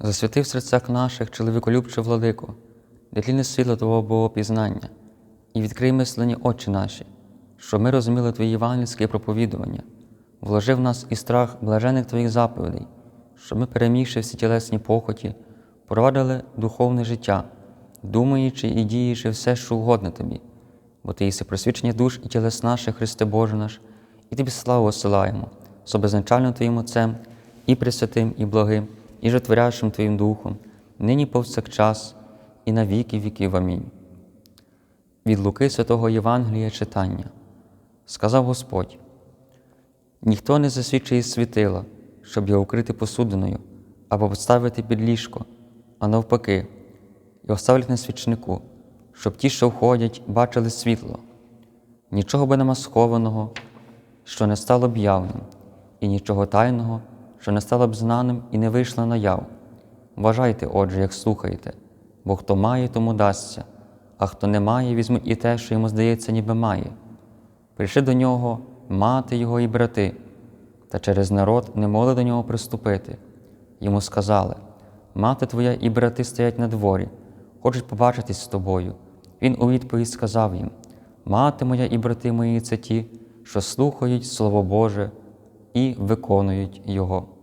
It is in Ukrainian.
Засвяти в серцях наших, чоловіколюбче владику, тліне світло Твого Богопізнання, і відкрий мислені очі наші, щоб ми розуміли Твої євангельське проповідування, вложи в нас і страх блажених Твоїх заповідей, щоб ми, перемігши всі тілесні похоті, провадили духовне життя, думаючи і діючи все, що угодно Тобі, бо Ти єси просвічення душ і тілес наших, Христе Боже наш, і Тобі славу осилаємо, з обезначальним Твоїм Отцем, і Пресвятим, і благим, і житворящим Твоїм Духом, нині повсякчас, і на віки віків. Амінь. Від Луки Святого Євангелія читання. Сказав Господь: ніхто не засвідчує світила, щоб його укрити посудиною або поставити під ліжко, а навпаки, і оставлять на свічнику, щоб ті, що входять, бачили світло. Нічого би нема схованого, що не стало б явним, і нічого тайного, що не стало б знаним і не вийшло наяв. Вважайте, отже, як слухаєте, бо хто має, тому дасться, а хто не має, візьме і те, що йому здається, ніби має. Прийшли до нього мати його і брати, та через народ не могли до нього приступити. Йому сказали: Мати твоя і брати стоять на дворі, хочуть побачитись з тобою. Він у відповідь сказав їм: Мати моя і брати мої це ті, що слухають Слово Боже і виконують Його.